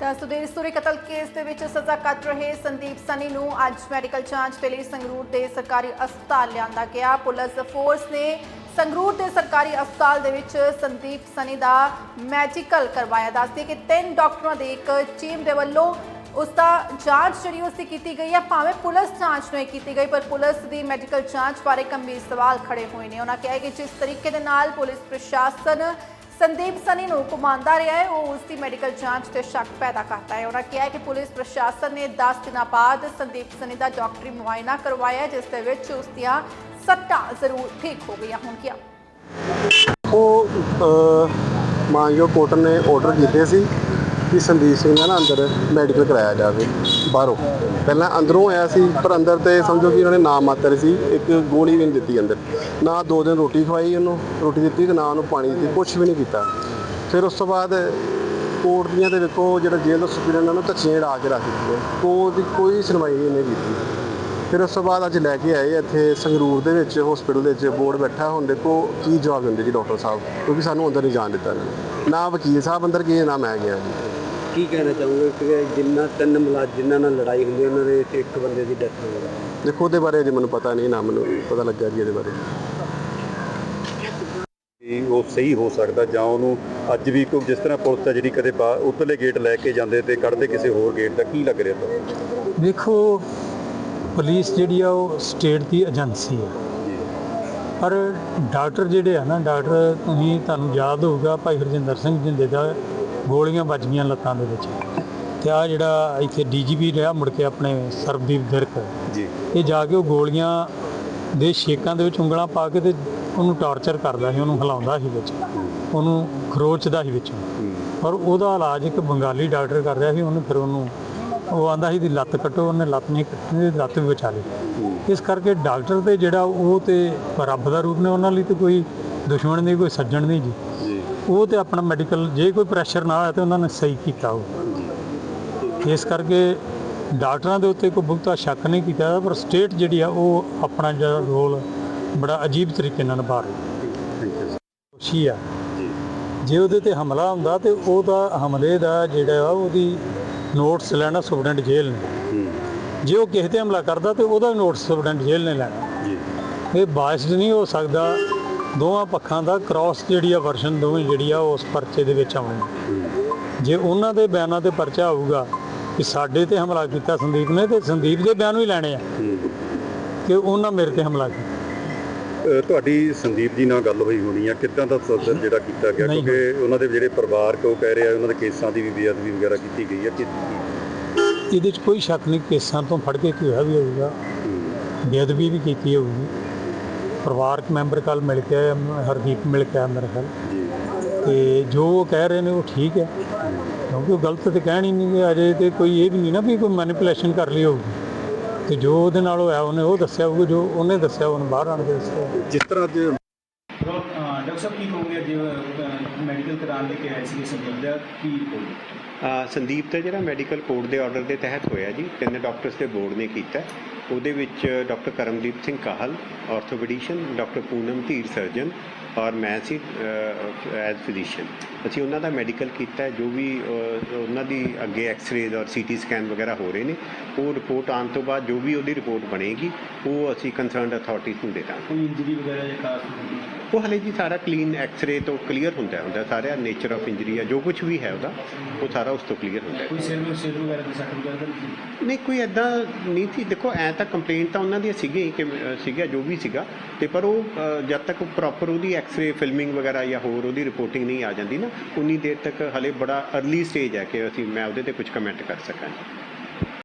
ਤਾਂ ਸੁਦੇਸ਼ ਸੂਰੀ ਕਤਲ ਕੇਸ ਦੇ ਵਿੱਚ ਸਜ਼ਾ ਕੱਟ ਰਹੇ ਸੰਦੀਪ ਸਨੀ ਨੂੰ ਅੱਜ ਮੈਡੀਕਲ ਜਾਂਚ ਦੇ ਲਈ ਸੰਗਰੂਰ ਦੇ ਸਰਕਾਰੀ ਹਸਪਤਾਲ ਲਿਆਂਦਾ ਗਿਆ। ਪੁਲਿਸ ਫੋਰਸ ਨੇ ਸੰਗਰੂਰ ਦੇ ਸਰਕਾਰੀ ਹਸਪਤਾਲ ਦੇ ਵਿੱਚ ਸੰਦੀਪ ਸਨੀ ਦਾ ਮੈਡੀਕਲ ਕਰਵਾਇਆ। ਦੱਸਦੇ ਕਿ ਤਿੰਨ ਡਾਕਟਰਾਂ ਦੀ ਇੱਕ ਟੀਮ ਦੇ ਵੱਲੋਂ ਉਸ ਦਾ ਜਾਂਚ ਜਿਹੜੀ ਉਸ ਦੀ ਕੀਤੀ ਗਈ ਹੈ, ਭਾਵੇਂ ਪੁਲਿਸ ਜਾਂਚ ਨਹੀਂ ਕੀਤੀ ਗਈ, ਪਰ ਪੁਲਿਸ ਦੀ ਮੈਡੀਕਲ ਜਾਂਚ ਬਾਰੇ ਗੰਭੀਰ ਸਵਾਲ ਖੜੇ ਹੋਏ ਨੇ। ਉਹਨਾਂ ਕਿਹਾ ਕਿ ਜਿਸ ਤਰੀਕੇ ਦੇ ਨਾਲ ਪੁਲਿਸ ਪ੍ਰਸ਼ਾਸਨ ਸੰਦੀਪ ਸਨੀ ਨੂੰ ਘੁਮਾਉਂਦਾ ਰਿਹਾ ਹੈ। ਉਹ ਉਸ ਦੀ ਮੈਡੀਕਲ ਜਾਂਚ ਤੇ ਸ਼ੱਕ ਪੈਦਾ ਕਰਦਾ ਹੈ। ਉਹਨਾਂ ਕਿਹਾ ਕਿ ਪੁਲਿਸ ਪ੍ਰਸ਼ਾਸਨ ਨੇ 10 ਦਿਨਾਂ ਬਾਅਦ ਸੰਦੀਪ ਸਨੀ ਦਾ ਡਾਕਟਰੀ ਮੁਆਇਨਾ ਕਰਵਾਇਆ ਜਿਸ ਦੇ ਵਿੱਚ ਉਸ ਦੀਆਂ ਸੱਟਾਂ ਜ਼ਰੂਰ ਠੀਕ ਹੋ ਗਈਆਂ ਹੋਣਗੀਆਂ। ਉਹ ਮਾਨਯੋਗ ਕੋਰਟ ਨੇ ਆਰਡਰ ਕੀਤੇ ਸੀ ਕਿ ਸੰਦੀਪ ਸਿੰਘ ਦਾ ਨਾ ਅੰਦਰ ਮੈਡੀਕਲ ਕਰਾਇਆ ਜਾਵੇ, ਬਾਹਰੋਂ। ਪਹਿਲਾਂ ਅੰਦਰੋਂ ਆਇਆ ਸੀ, ਪਰ ਅੰਦਰ ਤੇ ਸਮਝੋ ਕਿ ਉਹਨਾਂ ਨੇ ਨਾਮ ਮਾਤਰ ਸੀ, ਇੱਕ ਗੋਲੀ ਵੀ ਨਹੀਂ ਦਿੱਤੀ ਅੰਦਰ। ਨਾ ਦੋ ਦਿਨ ਰੋਟੀ ਖਵਾਈ ਉਹਨੂੰ, ਰੋਟੀ ਦਿੱਤੀ ਤੇ ਨਾ ਉਹਨੂੰ ਪਾਣੀ ਦਿੱਤੀ ਕੁਝ ਵੀ ਨਹੀਂ ਕੀਤਾ। ਫਿਰ ਉਸ ਤੋਂ ਬਾਅਦ ਕੋਰਟ ਦੀਆਂ ਤੇ ਵੇਖੋ, ਜਿਹੜਾ ਜੇਲ੍ਹ ਦਾ ਸੁਪਰੀਡੈਂਟ ਉਹਨਾਂ ਨੂੰ ਧੱਚੀਆਂ ਢਾ ਕੇ ਰੱਖ ਦਿੱਤੀਆਂ ਕੋਰਟ ਦੀ ਕੋਈ ਸੁਣਵਾਈ ਨਹੀਂ ਕੀਤੀ। ਫਿਰ ਉਸ ਤੋਂ ਬਾਅਦ ਅੱਜ ਲੈ ਕੇ ਆਏ ਇੱਥੇ ਸੰਗਰੂਰ ਦੇ ਵਿੱਚ ਹਸਪੀਟਲ ਦੇ ਵਿੱਚ ਬੋਰਡ ਬੈਠਾ ਹੁੰਦੇ ਕੋ ਕੀ ਜਵਾਬ ਦਿੰਦੇ ਜੀ ਡਾਕਟਰ ਸਾਹਿਬ, ਕਿਉਂਕਿ ਸਾਨੂੰ ਅੰਦਰ ਨਹੀਂ ਜਾਣ ਦਿੱਤਾ ਨਾ। ਵਕੀਲ ਸਾਹਿਬ ਅੰਦਰ ਗਏ, ਨਾ ਮੈਂ ਗਿਆ। ਜੀ ਕੀ ਕਹਿਣਾ ਚਾਹੋਗੇ ਕਿ ਜਿੰਨਾ ਤਿੰਨ ਮੁਲਾਜ਼ਮ ਜਿਨ੍ਹਾਂ ਨਾਲ ਲੜਾਈ ਹੁੰਦੀ ਹੈ, ਉਹਨਾਂ ਦੇ ਵਿੱਚ ਇੱਕ ਬੰਦੇ ਦੀ ਡੈਥ ਹੋ ਗਈ? ਦੇਖੋ ਉਹਦੇ ਬਾਰੇ ਜੇ ਮੈਨੂੰ ਪਤਾ ਨਹੀਂ ਨਾ ਮੈਨੂੰ ਪਤਾ ਲੱਗਾ ਜੀ ਇਹਦੇ ਬਾਰੇ। ਵੀ ਉਹ ਸਹੀ ਹੋ ਸਕਦਾ ਜਾਂ ਉਹਨੂੰ ਅੱਜ ਵੀ ਕੋਈ ਜਿਸ ਤਰ੍ਹਾਂ ਪੁਲਿਸ ਹੈ ਜਿਹੜੀ ਕਦੇ ਬਾ- ਉੱਤਲੇ ਗੇਟ ਲੈ ਕੇ ਜਾਂਦੇ ਤੇ ਕੱਢਦੇ ਕਿਸੇ ਹੋਰ ਗੇਟ ਦਾ ਕੀ ਲੱਗ ਰਿਹਾ ਤੁਹਾਨੂੰ? ਦੇਖੋ ਪੁਲਿਸ ਜਿਹੜੀ ਆ ਉਹ ਸਟੇਟ ਦੀ ਏਜੰਸੀ ਹੈ ਪਰ ਡਾਕਟਰ ਜਿਹੜੇ ਆ ਨਾ ਡਾਕਟਰ ਤੁਸੀਂ ਤੁਹਾਨੂੰ ਯਾਦ ਹੋਊਗਾ ਭਾਈ ਹਰਜਿੰਦਰ ਸਿੰਘ ਜਿੰਦੇ ਦਾ ਗੋਲੀਆਂ ਵੱਜ ਗਈਆਂ ਲੱਤਾਂ ਦੇ ਵਿੱਚ। ਤੇ ਆ ਜਿਹੜਾ ਇੱਥੇ ਡੀਜੀਪੀ ਰਿਹਾ ਮੁੜ ਕੇ ਆਪਣੇ ਸਰਬਦੀਪ ਵਿਰਕ ਜੀ। ਇਹ ਜਾ ਕੇ ਉਹ ਗੋਲੀਆਂ ਦੇ ਛੇਕਾਂ ਦੇ ਵਿੱਚ ਉਂਗਲਾਂ ਪਾ ਕੇ ਤੇ ਉਹਨੂੰ ਟਾਰਚਰ ਕਰਦਾ ਸੀ ਉਹਨੂੰ ਹਿਲਾਉਂਦਾ ਸੀ ਵਿੱਚ। ਉਹਨੂੰ ਖਰੋਚਦਾ ਸੀ ਵਿੱਚੋਂ। ਪਰ ਉਹਦਾ ਇਲਾਜ ਇੱਕ ਬੰਗਾਲੀ ਡਾਕਟਰ ਕਰ ਰਿਹਾ ਸੀ ਉਹਨੇ ਫਿਰ ਉਹਨੂੰ ਉਹ ਆਂਦਾ ਸੀ ਦੀ ਲੱਤ ਕੱਟੋ। ਉਹਨੇ ਲੱਤ ਨਹੀਂ ਕੱਟਣੀ ਤੇ ਲੱਤ ਵੀ ਬਚਾ ਲਈ। ਇਸ ਕਰਕੇ ਡਾਕਟਰ ਤੇ ਜਿਹੜਾ ਉਹ ਤੇ ਰੱਬ ਦਾ ਰੂਪ ਨੇ ਉਹਨਾਂ ਲਈ ਤੇ ਕੋਈ ਦੁਸ਼ਮਣ ਨਹੀਂ ਕੋਈ ਸੱਜਣ ਨਹੀਂ ਜੀ। ਉਹ ਤੇ ਆਪਣਾ ਮੈਡੀਕਲ ਜੇ ਕੋਈ ਪ੍ਰੈਸ਼ਰ ਨਾ ਆਇਆ ਤੇ ਉਹਨਾਂ ਨੇ ਸਹੀ ਕੀਤਾ ਉਹ। ਇਸ ਕਰਕੇ ਡਾਕਟਰਾਂ ਦੇ ਉੱਤੇ ਕੋਈ ਬਹੁਤਾ ਸ਼ੱਕ ਨਹੀਂ ਕੀਤਾ ਪਰ ਸਟੇਟ ਜਿਹੜੀ ਆ ਉਹ ਆਪਣਾ ਜਿਹੜਾ ਰੋਲ ਬੜਾ ਅਜੀਬ ਤਰੀਕੇ ਨਾਲ ਨਿਭਾ ਰਹੀ ਹੈ। ਖੁਸ਼ੀ ਆ। ਜੀ ਉਹਦੇ ਤੇ ਹਮਲਾ ਹੁੰਦਾ ਤੇ ਉਹਦਾ ਹਮਲੇ ਦਾ ਜਿਹੜਾ ਆ ਉਹਦੀ ਨੋਟਸ ਲੈਣਾ ਸੁਪਰਡੈਂਟ ਜੇਲ੍ਹ ਨੇ। ਜੇ ਉਹ ਕਿਸੇ ਤੇ ਹਮਲਾ ਕਰਦਾ ਤੇ ਉਹਦਾ ਨੋਟਸ ਸੁਪਰਡੈਂਟ ਜੇਲ੍ਹ ਨੇ ਲੈਣਾ। ਇਹ ਬਾਇਸਡ ਨਹੀਂ ਹੋ ਸਕਦਾ। ਦੋਵਾਂ ਪੱਖਾਂ ਦਾ ਕ੍ਰਾਸ ਜਿਹੜੀ ਆ ਵਰਸ਼ਨ ਦੋਵੇਂ ਜਿਹੜੀ ਆ ਉਸ ਪਰਚੇ ਦੇ ਵਿੱਚ ਆਉਣੀ ਜੇ ਉਹਨਾਂ ਦੇ ਬਿਆਨਾਂ ਤੇ ਪਰਚਾ ਆਊਗਾ ਕਿ ਸਾਡੇ ਤੇ ਹਮਲਾ ਕੀਤਾ ਸੰਦੀਪ ਨੇ ਤੇ ਸੰਦੀਪ ਦੇ ਬਿਆਨ ਵੀ ਲੈਣੇ ਆ। ਕਿ ਉਹਨਾਂ ਮੇਰੇ ਤੇ ਹਮਲਾ ਕੀਤਾ। ਤੁਹਾਡੀ ਸੰਦੀਪ ਜੀ ਨਾਲ ਗੱਲ ਹੋਈ ਹੋਣੀ ਆ। ਕਿੱਦਾਂ ਦਾ ਸਦਰ ਜਿਹੜਾ ਕੀਤਾ ਗਿਆ? ਕਿਉਂਕਿ ਉਹਨਾਂ ਦੇ ਜਿਹੜੇ ਪਰਿਵਾਰਕ ਉਹ ਕਹਿ ਰਹੇ ਉਹਨਾਂ ਦੇ ਕੇਸਾਂ ਦੀ ਵੀ ਬੇਅਦਬੀ ਵਗੈਰਾ ਕੀਤੀ ਗਈ ਆ। ਕਿ ਇਹਦੇ 'ਚ ਕੋਈ ਸ਼ੱਕ ਨਹੀਂ ਕੇਸਾਂ ਤੋਂ ਫੜ ਕੇ ਕੀ ਹੋਇਆ ਵੀ ਹੋਊਗਾ। ਬੇਅਦਬੀ ਵੀ ਕੀਤੀ ਹੋਊਗੀ। ਪਰਿਵਾਰਕ ਮੈਂਬਰ ਕੱਲ ਮਿਲ ਕੇ ਆਏ, ਹਰਦੀਪ ਮਿਲ ਕੇ ਆਇਆ ਮੇਰੇ ਖਿਆਲ। ਜੀ। ਤੇ ਜੋ ਉਹ ਕਹਿ ਰਹੇ ਨੇ ਉਹ ਠੀਕ ਹੈ। ਕਿਉਂਕਿ ਉਹ ਗਲਤ ਤੇ ਕਹਿਣ ਹੀ ਨਹੀਂ ਅਜੇ ਤੇ ਕੋਈ ਇਹ ਵੀ ਨਹੀਂ ਨਾ ਵੀ ਕੋਈ ਮੈਨੀਪੂਲੇਸ਼ਨ ਕਰ ਲਈ ਹੋਊਗੀ। ਤੇ ਜੋ ਉਹਦੇ ਨਾਲ ਹੋਇਆ ਉਹਨੇ ਉਹ ਦੱਸਿਆ ਹੋਊਗਾ ਜੋ ਉਹਨੇ ਦੱਸਿਆ ਉਹਨੇ ਬਾਹਰ ਆਣ ਕੇ ਦੱਸਿਆ। ਜਿਸ ਤਰ੍ਹਾਂ ਅੱਜ ਡਾਕਟਰ ਸਾਹਿਬ ਕੀ ਕਹੋਗੇ ਅੱਜ ਮੈਡੀਕਲ ਕਰਾਉਣ ਦੇ ਕੇ ਆਏ ਸੀ ਸੰਦੀਪ ਦਾ ਕੀ ਅ, ਸੰਦੀਪ ਦਾ ਜਿਹੜਾ ਮੈਡੀਕਲ ਕੋਡ ਦੇ ਆਰਡਰ ਦੇ ਤਹਿਤ ਹੋਇਆ ਜੀ ਤਿੰਨ ਡਾਕਟਰਸ ਦੇ ਬੋਰਡ ਨੇ ਕੀਤਾ। ਉਹਦੇ ਵਿੱਚ doctor Karamdeep Singh Kahal orthopaedician doctor Poonam Dhir surgeon ਔਰ ਮੈਂ ਸੀ ਐਜ਼ ਫਿਜ਼ੀਸ਼ੀਅਨ ਅਸੀਂ ਉਹਨਾਂ ਦਾ ਮੈਡੀਕਲ ਕੀਤਾ ਜੋ ਵੀ ਉਹਨਾਂ ਦੀ ਅੱਗੇ ਐਕਸ-ਰੇਜ਼ ਔਰ ਸੀਟੀ ਸਕੈਨ ਵਗੈਰਾ ਹੋ ਰਹੇ ਨੇ ਉਹ ਰਿਪੋਰਟ ਆਉਣ ਤੋਂ ਬਾਅਦ ਜੋ ਵੀ ਉਹਦੀ ਰਿਪੋਰਟ ਬਣੇਗੀ ਉਹ ਅਸੀਂ ਕੰਸਰਨਡ ਅਥਾਰਟੀਜ਼ ਨੂੰ ਦੇ ਦਾਂਗੇ। ਕੋਈ ਇੰਜਰੀ ਵਗੈਰਾ ਜਾਂ ਖਾਸ ਉਹ ਹਲੇ ਜੀ ਸਾਰਾ ਕਲੀਨ ਐਕਸ-ਰੇ ਤੋਂ ਕਲੀਅਰ ਹੁੰਦਾ ਹੁੰਦਾ ਸਾਰਾ ਨੇਚਰ ਆਫ ਇੰਜਰੀ ਆ ਜੋ ਕੁਝ ਵੀ ਹੈ ਉਹਦਾ ਉਹ ਸਾਰਾ ਉਸ ਤੋਂ ਕਲੀਅਰ ਹੁੰਦਾ ਹੈ। ਕੋਈ ਸਿਰ ਨੂੰ ਸਿਰ ਵਗੈਰਾ ਦੀ ਸੱਟ ਵਗੈਰਾ ਨਹੀਂ ਕੋਈ ਐਦਾਂ ਨਹੀਂ ਸੀ। ਦੇਖੋ ਐ ਤਾਂ ਕੰਪਲੇਂਟ ਤਾਂ ਉਹਨਾਂ ਦੀ ਸੀਗੀ ਕਿ ਸੀਗਾ ਜੋ ਵੀ ਸੀਗਾ। ਤੇ ਪਰ ਉਹ ਜਦ ਤੱਕ ਪ੍ਰੋਪਰ ਉਹਦੀ ਐਕਸ-ਰੇ ਫਿਲਮਿੰਗ ਵਗੈਰਾ ਜਾਂ ਹੋਰ ਉਹਦੀ ਰਿਪੋਰਟਿੰਗ ਨਹੀਂ ਆ ਜਾਂਦੀ ਨਾ ਉਨੀ ਦੇਰ ਤੱਕ ਹਲੇ ਬੜਾ अर्ਲੀ ਸਟੇਜ ਹੈ ਕਿ ਅਸੀਂ ਮੈਂ ਉਹਦੇ ਤੇ ਕੁਝ ਕਮੈਂਟ ਕਰ ਸਕਾਂ